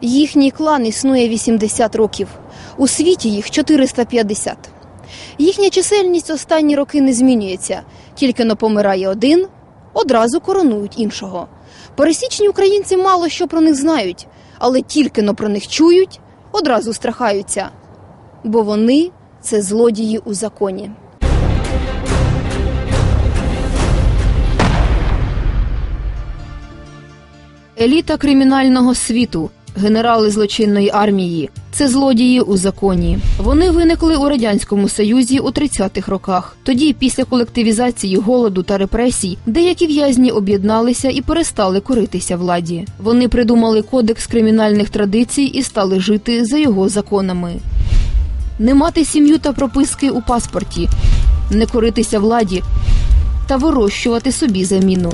Їхній клан існує 80 років. У світі їх 450. Їхня чисельність останні роки не змінюється. Тільки но помирає один, одразу коронують іншого. Пересічні українці мало що про них знають, але тільки но про них чують, одразу страхаються. Бо вони це злодії у законі. Еліта кримінального світу, генерали злочинної армії це злодії у законі. Вони виникли у радянському союзі у 30-х роках. Тоді, після колективізації голоду та репресій, деякі в'язні об'єдналися і перестали коритися владі. Вони придумали кодекс кримінальних традицій і стали жити за його законами. Не мати сім'ю та прописки у паспорті, не коритися владі та вирощувати собі заміну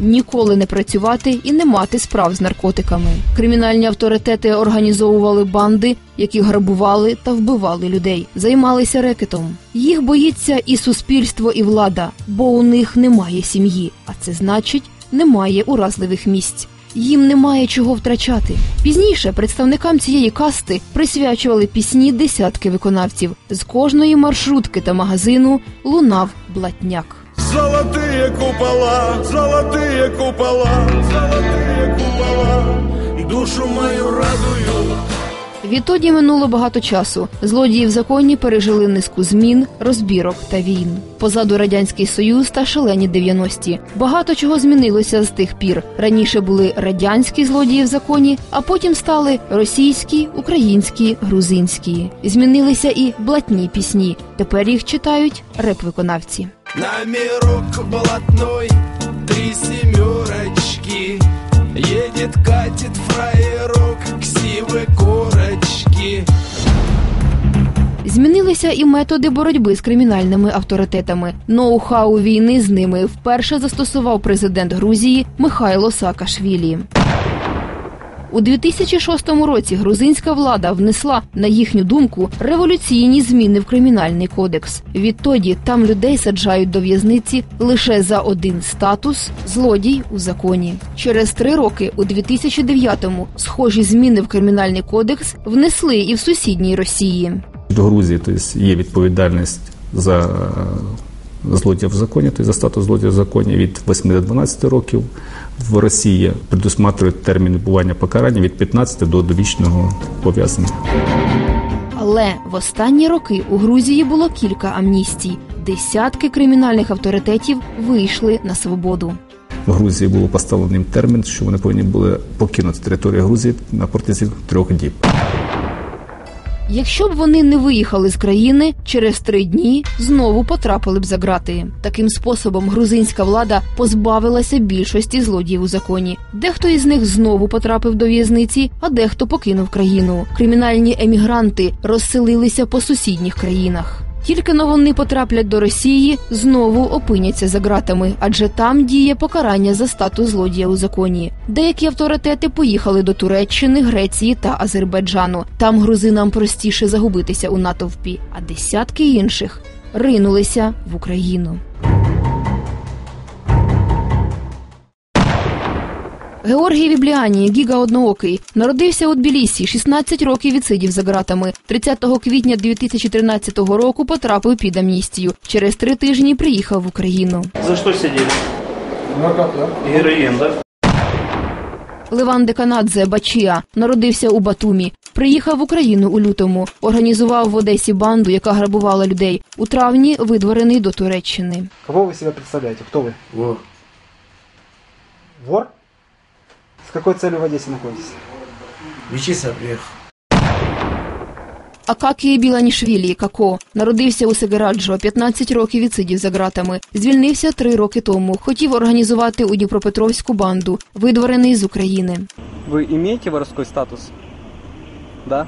ніколи не працювати і не мати справ з наркотиками. Кримінальні авторитети організовували банди, які грабували та вбивали людей, займалися рекетом. Їх боїться і суспільство, і влада, бо у них немає сім'ї, а це значить, немає уразливих місць. Їм немає чого втрачати. Пізніше представникам цієї касти присвячували пісні десятки виконавців. З кожної маршрутки та магазину лунав блатняк Золотые купола, золотые купола, золотые купола, душу мою радуют. Відтоді минуло багато часу. Злодії в законі пережили низку змін, розбірок та війн. Позаду радянський союз та шалені 90-ті. Багато чого змінилося з тих пір. Раніше були радянські злодії в законі, а потім стали російські, українські, грузинські. Змінилися і блатні пісні. Тепер їх читають реп-виконавці. Номерок блатной, три семерочки Едет, катит фраерок, ксивы корочки Змінилися і методи боротьби з кримінальними авторитетами. Ноу-хау війни з ними вперше застосував президент Грузії Михайло Саакашвілі. У 2006 році грузинська влада внесла, на їхню думку, революційні зміни в кримінальний кодекс. Відтоді там людей саджають до в'язниці лише за один статус злодій у законі. Через три роки, у 2009-му, схожі зміни в кримінальний кодекс внесли і в сусідній Росії. До Грузії тобто, є відповідальність за е, злодія в законі, тобто за статус злодія в законі від 8 до 12 років. В Росії предусматривають термін відбування покарання від 15 до довічного пов'язання. Але в останні роки у Грузії було кілька амністій. Десятки кримінальних авторитетів вийшли на свободу. В Грузії було поставлений термін, що вони повинні були покинути територію Грузії на протязі трьох діб. Якщо б вони не виїхали з країни, через три дні знову потрапили б за ґрати. Таким способом грузинська влада позбавилася більшості злодіїв у законі. Дехто із них знову потрапив до в'язниці, а дехто покинув країну. Кримінальні емігранти розселилися по сусідніх країнах. Тільки но вони потраплять до Росії, знову опиняться за ґратами, адже там діє покарання за статус злодія у законі. Деякі авторитети поїхали до Туреччини, Греції та Азербайджану. Там грузинам простіше загубитися у натовпі, а десятки інших ринулися в Україну. Георгій Вібліані, Гіга Одноокий, народився у Тбілісі, 16 років відсидів за ґратами. 30 квітня 2013 року потрапив під амністію. Через три тижні приїхав в Україну. За что сидели? Героин, да? Леван Деканадзе Бачія народився у Батумі. Приїхав в Україну у лютому. Організував в Одесі банду, яка грабувала людей. У травні видворений до Туреччини. Кого вы себя представляете? Кто вы? Вор. Вор? С какой целью в Одессе находитесь? Лечиться приехал. Акакії Біланішвілі Како народився у Сегераджо, 15 років відсидів за ґратами. Звільнився три роки тому. Хотів організувати у Дніпропетровську банду, видворений з України. Ви маєте воровський статус? Да?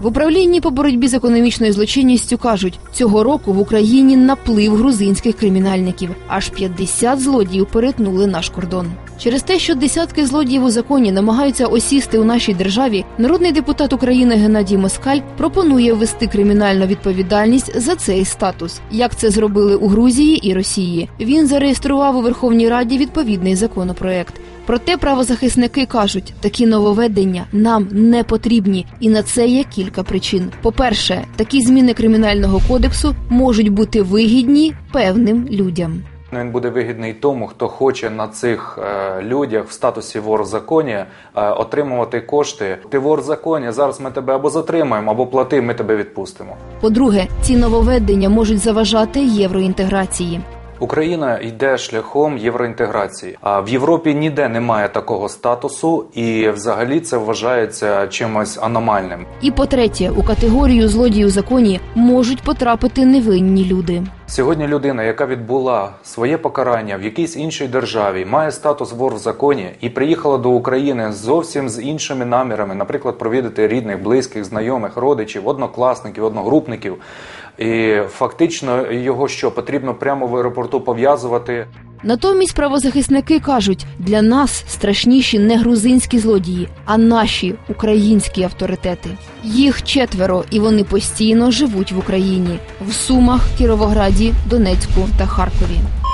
В управлінні по боротьбі з економічною злочинністю кажуть, цього року в Україні наплив грузинських кримінальників. Аж 50 злодіїв перетнули наш кордон. Через те, що десятки злодіїв у законі намагаються осісти у нашій державі, народний депутат України Геннадій Москаль пропонує ввести кримінальну відповідальність за цей статус, як це зробили у Грузії і Росії. Він зареєстрував у Верховній Раді відповідний законопроект. Проте правозахисники кажуть, такі нововведення нам не потрібні, і на це є кілька причин. По-перше, такі зміни кримінального кодексу можуть бути вигідні певним людям. Ну, Він буде вигідний тому, хто хоче на цих е, людях в статусі вор в законі е, отримувати кошти. Ти вор в законі, зараз ми тебе або затримаємо, або плати, ми тебе відпустимо. По-друге, ці нововведення можуть заважати євроінтеграції. Україна йде шляхом євроінтеграції. А в Європі ніде немає такого статусу, і взагалі це вважається чимось аномальним. І по-третє, у категорію злодії у законі можуть потрапити невинні люди. Сьогодні людина, яка відбула своє покарання в якійсь іншій державі, має статус вор в законі і приїхала до України зовсім з іншими намірами, наприклад, провідати рідних, близьких, знайомих, родичів, однокласників, одногрупників. І фактично його що потрібно прямо в аеропорту пов'язувати. Натомість правозахисники кажуть, для нас страшніші не грузинські злодії, а наші українські авторитети. Їх четверо, і вони постійно живуть в Україні в Сумах, Кіровограді, Донецьку та Харкові.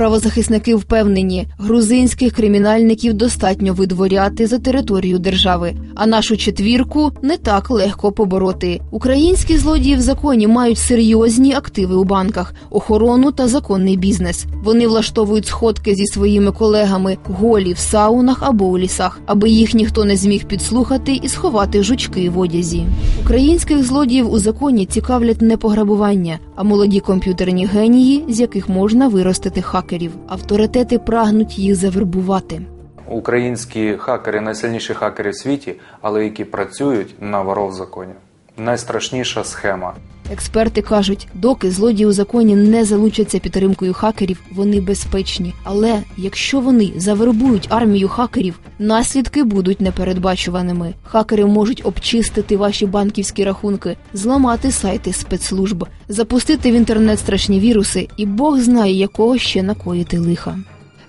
Правозахисники впевнені, грузинських кримінальників достатньо видворяти за територію держави, а нашу четвірку не так легко побороти. Українські злодії в законі мають серйозні активи у банках, охорону та законний бізнес. Вони влаштовують сходки зі своїми колегами голі в саунах або у лісах, аби їх ніхто не зміг підслухати і сховати жучки в одязі. Українських злодіїв у законі цікавлять не пограбування, а молоді комп'ютерні генії, з яких можна виростити хакерів. Авторитети прагнуть їх завербувати. Українські хакери найсильніші хакери в світі, але які працюють на воров законі. Найстрашніша схема. Експерти кажуть, доки злодії у законі не залучаться підтримкою хакерів, вони безпечні. Але якщо вони завербують армію хакерів, наслідки будуть непередбачуваними. Хакери можуть обчистити ваші банківські рахунки, зламати сайти спецслужб, запустити в інтернет страшні віруси, і Бог знає, якого ще накоїти лиха.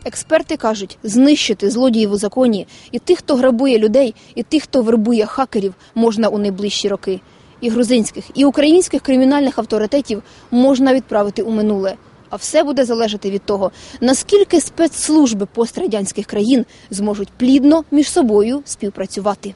Експерти кажуть, знищити злодіїв у законі і тих, хто грабує людей, і тих, хто вербує хакерів, можна у найближчі роки. І грузинських, і українських кримінальних авторитетів можна відправити у минуле. А все буде залежати від того, наскільки спецслужби пострадянських країн зможуть плідно між собою співпрацювати.